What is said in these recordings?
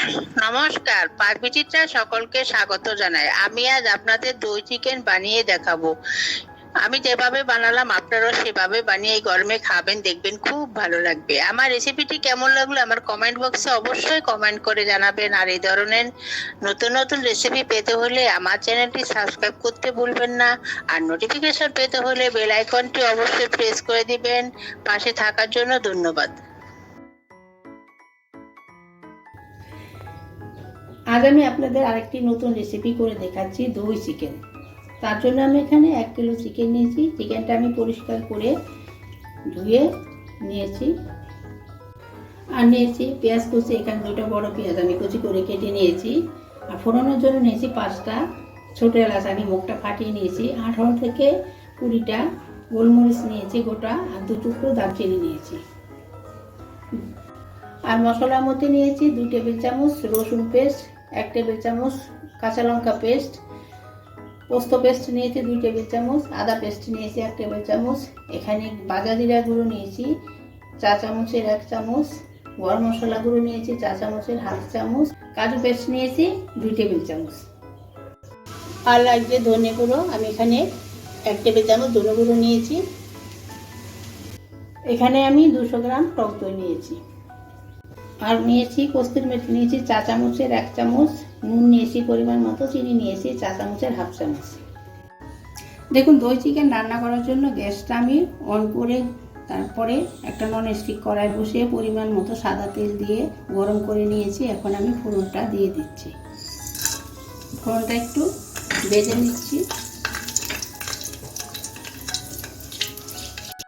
নমস্কার, পাকবিচিত্রা সকলকে স্বাগত জানাই। আমি আজ আপনাদের দই চিকেন বানিয়ে দেখাবো। আমি যেভাবে বানালাম, আপনারাও সেভাবে বানিয়ে এই গরমে খাবেন, দেখবেন খুব ভালো লাগবে। আমার রেসিপিটি কেমন লাগল আমার কমেন্ট বক্সে অবশ্যই কমেন্ট করে জানাবেন। আর এই ধরনের নতুন নতুন রেসিপি পেতে হলে আমার চ্যানেলটি সাবস্ক্রাইব করতে ভুলবেন না। আর নোটিফিকেশন পেতে হলে বেল আইকনটি অবশ্যই প্রেস করে দিবেন। পাশে থাকার জন্য ধন্যবাদ। আজ আমি আপনাদের আরেকটি নতুন রেসিপি করে দেখাচ্ছি, দই চিকেন তার জন্য আমি এখানে এক কিলো চিকেন নিয়েছি। চিকেনটা আমি পরিষ্কার করে ধুয়ে নিয়েছি। আর নিয়েছি পেঁয়াজ কুচি। এখানে দুটো বড় পেঁয়াজ আমি কুচি করে কেটে নিয়েছি। আর ফোড়ানোর জন্য নিয়েছি পাঁচটা ছোটো এলাচ। আমি মুখটা ফাটিয়ে নিয়েছি। আঠারো থেকে কুড়িটা গোলমরিচ নিয়েছি গোটা আর দু টুকরো দারচিনি নিয়েছি। আর মশলার মধ্যে নিয়েছি দুই টেবিল চামচ রসুন পেস্ট এক টেবিল চামচ কাঁচা লঙ্কা পেস্ট, পোস্ত পেস্ট নিয়েছি দুই টেবিল চামচ, আদা পেস্ট নিয়েছি এক টেবিল চামচ, এখানে বাজা জিরা গুঁড়ো নিয়েছি চা চামচের এক চামচ, গরম মশলা গুঁড়ো নিয়েছি চা চামচের হাফ চামচ, কাজু পেস্ট নিয়েছি দুই টেবিল চামচ। আর লাগবে ধনে গুঁড়ো, আমি এখানে এক টেবিল চামচ ধনে গুঁড়ো নিয়েছি। এখানে আমি দুশো গ্রাম টক দই নিয়েছি। আর নিয়েছি কস্তুর মেথি, নিয়েছি চা চামচের এক চামচ, নুন নিয়েছি পরিমাণ মতো, চিনি নিয়েছি চা চামচের হাফ চামচ। দেখুন, দই চিকেন রান্না করার জন্য গ্যাসটা আমি অন করে তারপরে একটা নন স্টিক কড়াই বসিয়ে পরিমাণ মতো সাদা তেল দিয়ে গরম করে নিয়েছি। এখন আমি ফোড়নটা দিয়ে দিচ্ছি। ফোড়নটা একটু বেজে নিচ্ছি।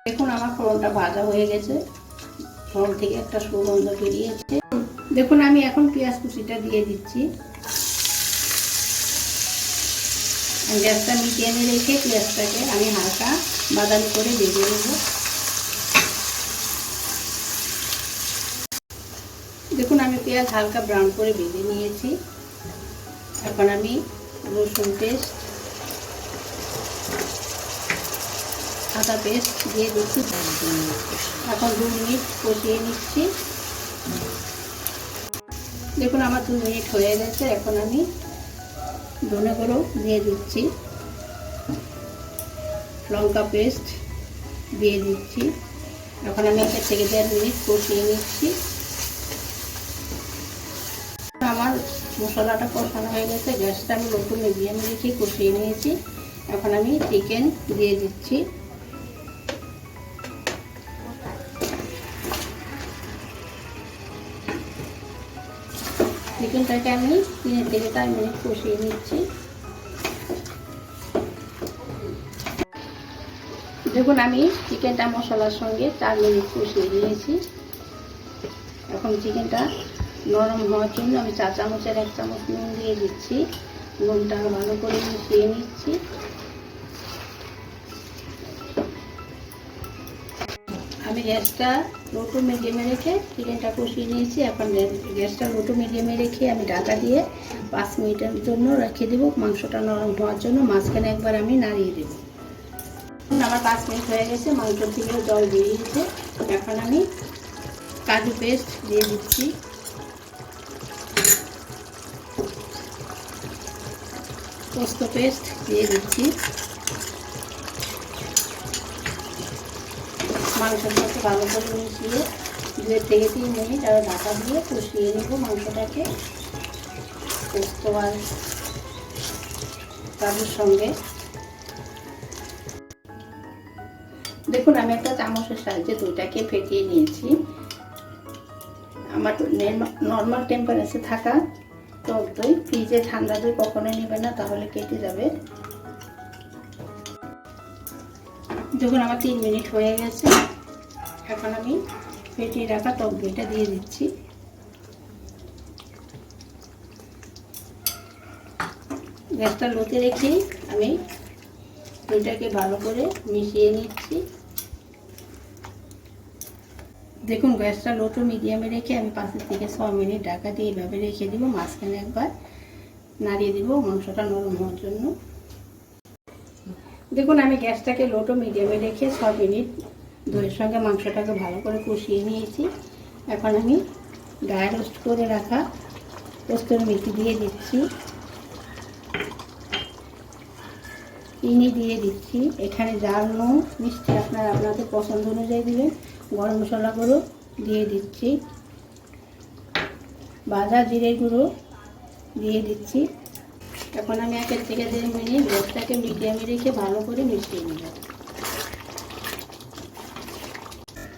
দেখুন, আমার ফোড়নটা ভাজা হয়ে গেছে। ফোড়ন থেকে একটা সুগন্ধ বেরিয়েছে দেখুন, আমি এখন পেঁয়াজ কুচিটা দিয়ে দিচ্ছি। গ্যাসটা মিডিয়ামে রেখে পেঁয়াজটাকে আমি হালকা বাদামি করে ভেজে নেব। দেখুন, আমি পেঁয়াজ হালকা ব্রাউন করে ভেজে নিয়েছি। এখন আমি রসুন পেস্ট আদা পেস্ট দিয়ে দিচ্ছি। এখন দু মিনিট কষিয়ে নিচ্ছি। দেখুন, আমার দু মিনিট হয়ে গেছে। এখন আমি ধনে গুঁড়ো দিয়ে দিচ্ছি। লঙ্কা পেস্ট দিয়ে দিচ্ছি। এখন আমি একটা থেকে দেড় মিনিট কষিয়ে নিচ্ছি। আমার মশলাটা কষানো হয়ে গেছে। গ্যাসটা আমি নতুন মিডিয়ামে রেখে কষিয়ে নিয়েছি। এখন আমি চিকেন দিয়ে দিচ্ছি। চিকেনটাকে আমি তিন থেকে চার মিনিট কষিয়ে নিচ্ছি। দেখুন, আমি চিকেনটা মশলার সঙ্গে চার মিনিট কষিয়ে নিয়েছি। এখন চিকেনটা নরম হওয়ার জন্য আমি চা চামচের এক চামচ নুন দিয়ে দিচ্ছি। নুনটা ভালো করে মিশিয়ে নিচ্ছি। আমি গ্যাসটা লো টু মিডিয়ামে রেখে চিকেনটা কষিয়ে নিয়েছি। এখন গ্যাসটা লো টু মিডিয়ামে রেখে আমি ঢাকা দিয়ে পাঁচ মিনিটের জন্য রেখে দেবো। মাংসটা নরম হওয়ার জন্য মাঝখানে একবার আমি নাড়িয়ে দেবো। আমার পাঁচ মিনিট হয়ে গেছে মাংস থেকে জল বেরিয়েছে এখন আমি কাজু পেস্ট দিয়ে দিচ্ছি। পোস্ত পেস্ট দিয়ে দিচ্ছি। সাথে ভালো করে মিশিয়ে দুই থেকে তিন মিনিট আর ঢাকা দিয়ে কষিয়ে নেব মাংসটাকে। পোস্ত আর কাজুর সঙ্গে। দেখুন, আমি একটা চামচের সাহায্যে দুইটাকে ফেটিয়ে নিয়েছি। আমার নর্মাল টেম্পারেচার থাকা টক দই ফ্রিজে ঠান্ডা দই কখনোই নেবে না, তাহলে কেটে যাবে। দেখুন আমার তিন মিনিট হয়ে গেছে এখন আমি ফেটিয়ে রাখা টক দইটা দিয়ে দিচ্ছি। গ্যাসটা লোতে রেখে আমি দইটাকে ভালো করে মিশিয়ে নিচ্ছি। দেখুন, গ্যাসটা লো টু মিডিয়ামে রেখে আমি পাঁচের থেকে ছ মিনিট ঢাকা দিয়ে এভাবে রেখে দিব, মাঝখানে একবার নাড়িয়ে দিব মাংসটা নরম হওয়ার জন্য। দেখুন, আমি গ্যাসটাকে লো টু মিডিয়ামে রেখে ছ মিনিট দইয়ের সঙ্গে মাংসটাকে ভালো করে কষিয়ে নিয়েছি। এখন আমি ড্রাই রোস্ট করে রাখা পোস্তর মেথি দিয়ে দিচ্ছি। চিনি দিয়ে দিচ্ছি। এখানে জাল নুন, মিষ্টি আপনার আপনাদের পছন্দ অনুযায়ী দিবেন। গরম মশলা গুঁড়ো দিয়ে দিচ্ছি। ভাজা জিরে গুঁড়ো দিয়ে দিচ্ছি। এখন আমি একের থেকে দেড় মিনিট গ্যাসটাকে মিডিয়ামে রেখে ভালো করে মিশিয়ে নেব।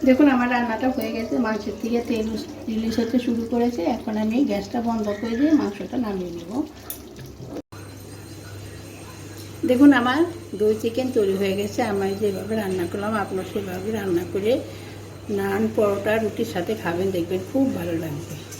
দেখুন, আমার রান্নাটা হয়ে গেছে। মাংসের থেকে তেল রিলিজ হতে শুরু করেছে। এখন আমি গ্যাসটা বন্ধ করে দিয়ে মাংসটা নামিয়ে নেব। দেখুন, আমার দই চিকেন তৈরি হয়ে গেছে। আমি যেভাবে রান্না করলাম, আপনার সেভাবে রান্না করে নান, পরোটা, রুটির সাথে খাবেন, দেখবেন খুব ভালো লাগবে।